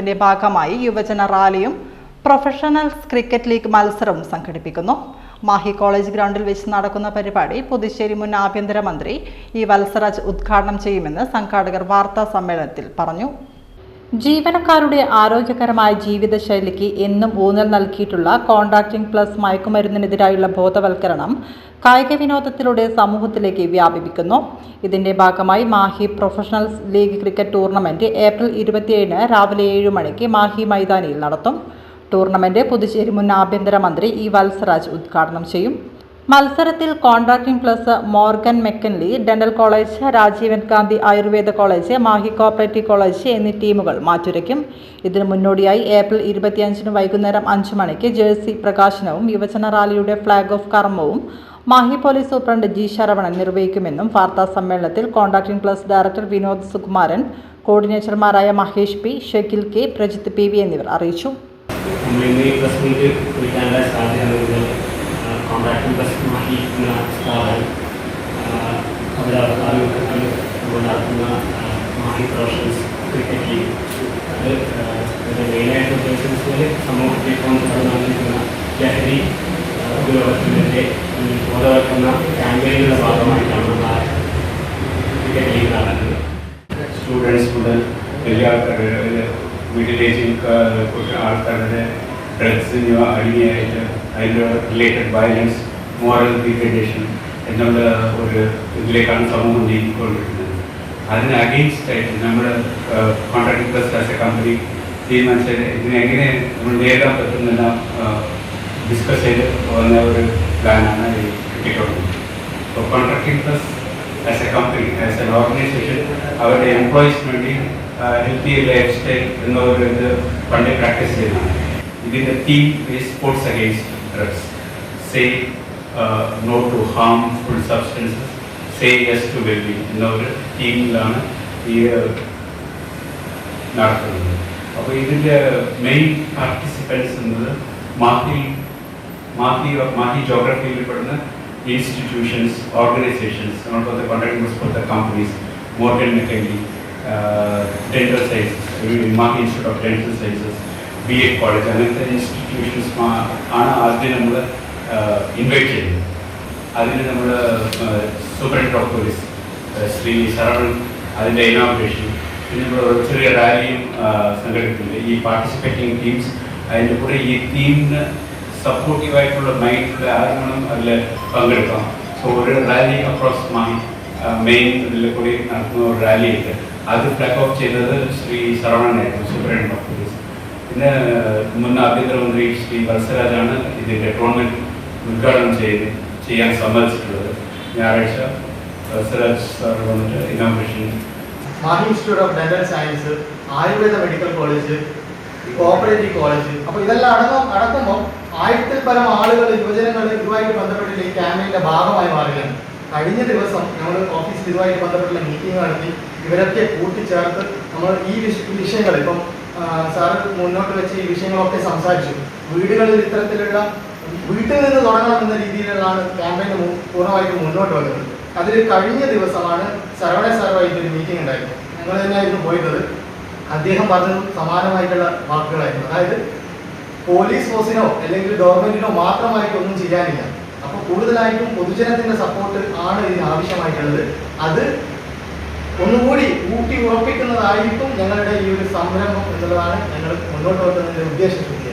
പ്രവർത്തനത്തിന്റെ ഭാഗമായി യുവജന റാലിയും പ്രൊഫഷണൽസ് ക്രിക്കറ്റ് ലീഗ് മത്സരവും സംഘടിപ്പിക്കുന്നു. മാഹി കോളേജ് ഗ്രൗണ്ടിൽ വെച്ച് നടക്കുന്ന പരിപാടി പുതുശ്ശേരി മുൻ ആഭ്യന്തരമന്ത്രി ഇ വത്സരാജ് ഉദ്ഘാടനം ചെയ്യുമെന്ന് സംഘാടകർ വാർത്താ സമ്മേളനത്തിൽ പറഞ്ഞു. ജീവനക്കാരുടെ ആരോഗ്യകരമായ ജീവിതശൈലിക്ക് എന്നും ഊന്നൽ നൽകിയിട്ടുള്ള കോൺട്രാക്ടിംഗ് പ്ലസ് മയക്കുമരുന്നിനെതിരായുള്ള ബോധവൽക്കരണം കായിക വിനോദത്തിലൂടെ സമൂഹത്തിലേക്ക് വ്യാപിപ്പിക്കുന്നു. ഇതിന്റെ ഭാഗമായി Mahe professionals league cricket tournament April ഇരുപത്തിയേഴിന് രാവിലെ ഏഴ് മണിക്ക് മാഹി മൈതാനിയിൽ നടത്തും. ടൂർണമെന്റ് പുതുച്ചേരി മുൻ ആഭ്യന്തരമന്ത്രി ഇ വത്സരാജ് ഉദ്ഘാടനം ചെയ്യും. മത്സരത്തിൽ contracting plus Morgan McKinley dental college Rajeevan Gandhi Ayurveda college Mahe cooperative college എന്നീ ടീമുകൾ മാറ്റുരയ്ക്കും. ഇതിനു മുന്നോടിയായി ഏപ്രിൽ ഇരുപത്തിയഞ്ചിന് വൈകുന്നേരം അഞ്ച് മണിക്ക് ജേഴ്സി പ്രകാശനവും യുവജന റാലിയുടെ ഫ്ളാഗ് ഓഫ് കർമ്മവും Mahe police superintendent G Saravanan നിർവഹിക്കുമെന്നും വാർത്താ സമ്മേളനത്തിൽ contracting plus director Vinod Sukumaran കോർഡിനേറ്റർമാരായ Mahesh P ഷെക്കിൽ K Prajith P V എന്നിവർ അറിയിച്ചു. നമ്മൾ ഇന്ന് ഈ പ്രസ് മീറ്റ് വിളിക്കാനുള്ള സാധ്യത കോൺട്രാക്ടിംഗ് പ്രസ് മാറ്റി എന്ന സ്ഥാപനം അവിടെ നമ്മൾ നടത്തുന്ന മാഹി പ്രൊഫഷൻസ് ക്രിക്കറ്റ് ലീഗ് അത് മെയിനായിട്ട് ഉദ്ദേശിച്ചത് സമൂഹത്തിൽ ഇപ്പോൾ നടന്നിരിക്കുന്ന ലഹരി ഈ ബോധവൽക്കരണ ക്യാമ്പയിനുകളുടെ ഭാഗമായിട്ടാണ് ക്രിക്കറ്റ് ലീഗ് നടക്കുന്നത് സ്റ്റുഡൻസ് മുതൽ വലിയ ആൾക്കാരുടെ വീട്ടിലേക്ക് ആൾക്കാരുടെ ഡ്രഗ്സിന് അടിമയായിട്ട് അതിന്റെ റിലേറ്റഡ് വയലൻസ് മോറൽ ഡീഗ്രഡേഷൻ എന്നുള്ള ഒരു ഇതിലേക്കാണ് സമൂഹം നീങ്ങിക്കൊണ്ടിരിക്കുന്നത്. അതിന് അഗെയിൻസ്റ്റ് ആയിട്ട് നമ്മുടെ contract plus as a company തീരുമാനിച്ചത് ഇതിനെ എങ്ങനെ നമ്മൾ നേരിടാൻ പറ്റുന്നെല്ലാം ഡിസ്കസ് ചെയ്ത് വന്ന ഒരു പ്ലാനാണ് ഈ കിട്ടിയിട്ടുള്ളത് അപ്പോൾ contracting plus as a company as an organisation അവരുടെ എംപ്ലോയീസിന് വേണ്ടി ഹെൽത്തി ലൈഫ് സ്റ്റൈൽ എന്ന ഒരു ഇത് പണ്ട് പ്രാക്ടീസ് ചെയ്യുന്നതാണ് ഇതിന്റെ theme sports against drugs say no to harmful substances say yes to wellbeing എന്ന ഒരു തീമിലാണ് ഈ നടത്തുന്നത് അപ്പോൾ ഇതിന്റെ മെയിൻ പാർട്ടിസിപ്പൻസ് എന്നത് മാഹി മാഹി മാഹി ജോഗ്രഫിയിൽ പെടുന്ന ഇൻസ്റ്റിറ്റ്യൂഷൻസ് ഓർഗനൈസേഷൻസ് നമ്മളിപ്പോഴത്തെ കോൺട്രാക്ട് പോലത്തെ companies Morgan McKinley dental sciences Mahe institute of dental sciences B A college അങ്ങനത്തെ ഇൻസ്റ്റിറ്റ്യൂഷൻസ് ആണ് ആദ്യം നമ്മൾ ഇൻവൈറ്റ് ചെയ്തത് അതിന് നമ്മൾ സൂപ്രണ്ട് ഡോക്ടേഴ്സ് ശ്രീ ശരവൺ അതിന്റെ ഇനോഗ്രേഷൻ പിന്നെ നമ്മൾ ചെറിയ റാലിയും സംഘടിപ്പിക്കുന്നത് ഈ പാർട്ടിസിപ്പേറ്റിംഗ് ടീംസ് അതിന്റെ കൂടെ ഈ ടീമിന് സപ്പോർട്ടീവായിട്ടുള്ള മൈൻഡുള്ള ആരെങ്കിലും അതിൽ പങ്കെടുക്കാം. സോ ഒരു റാലി അക്രോസ് മാഹി മെയിൻ ഇതിൽ കൂടി നടത്തുന്ന ഒരു റാലി ഉണ്ട്. അത് ഫ്ലാഗ് ഓഫ് ചെയ്തത് ശ്രീ ശരവണനായിരുന്നു സൂപ്രണ്ട് ഓഫ് പിന്നെ മുൻ ആഭ്യന്തരമന്ത്രി ശ്രീ വത്സരാജാണ് ഇതിന്റെ ടൂർണമെന്റ് ഉദ്ഘാടനം ചെയ്ത് ചെയ്യാൻ സമ്മതിച്ചിട്ടുള്ളത്. ഞായറാഴ്ച വത്സരാജ് സാർ വന്നിട്ട് inauguration institute of dental science Ayurveda medical college cooperative college അപ്പോൾ ഇതെല്ലാം അടക്കം അടക്കുമ്പോൾ ആയിരത്തിൽ പരം ആളുകൾ യുവജനങ്ങൾ ഇതുമായിട്ട് ബന്ധപ്പെട്ടിട്ട് ഈ ക്യാമ്പയിന്റെ ഭാഗമായി മാറുകയാണ്. കഴിഞ്ഞ ദിവസം നമ്മൾ ഓഫീസ് ഇതുമായിട്ട് ബന്ധപ്പെട്ടുള്ള മീറ്റിംഗ് നടത്തി ഇവരൊക്കെ കൂട്ടിച്ചേർത്ത് നമ്മൾ ഈ വിഷ- വിഷയങ്ങൾ ഇപ്പം സാറ് മുന്നോട്ട് വെച്ച് ഈ വിഷയങ്ങളൊക്കെ സംസാരിച്ചു. വീടുകളിൽ ഇത്തരത്തിലുള്ള വീട്ടിൽ നിന്ന് തുടങ്ങണം എന്ന രീതിയിലുള്ളതാണ് ക്യാമ്പയിൻ പൂർണമായിട്ട് മുന്നോട്ട് വന്നത്. അതിൽ കഴിഞ്ഞ ദിവസമാണ് സർവണ സാറുമായിട്ട് ഒരു മീറ്റിംഗ് ഉണ്ടായിരുന്നു. ഞങ്ങൾ തന്നെയായിരുന്നു പോയിരുന്നത്. അദ്ദേഹം പറഞ്ഞു സമാനമായിട്ടുള്ള വാക്കുകളായിരുന്നു. അതായത് പോലീസ് ഫോഴ്സിനോ അല്ലെങ്കിൽ ഗവൺമെന്റിനോ മാത്രമായിട്ട് ഒന്നും ചെയ്യാനില്ല. അപ്പോൾ കൂടുതലായിട്ടും പൊതുജനത്തിന്റെ സപ്പോർട്ട് ആണ് ഇതിന് ആവശ്യമായിട്ടുള്ളത്. അത് ഒന്നുകൂടി ഊട്ടി ഉറപ്പിക്കുന്നതായിരിക്കും ഞങ്ങളുടെ ഈ ഒരു സംരംഭം എന്നുള്ളതാണ് ഞങ്ങൾ മുന്നോട്ട് വെക്കുന്നതിന്റെ ഉദ്ദേശം.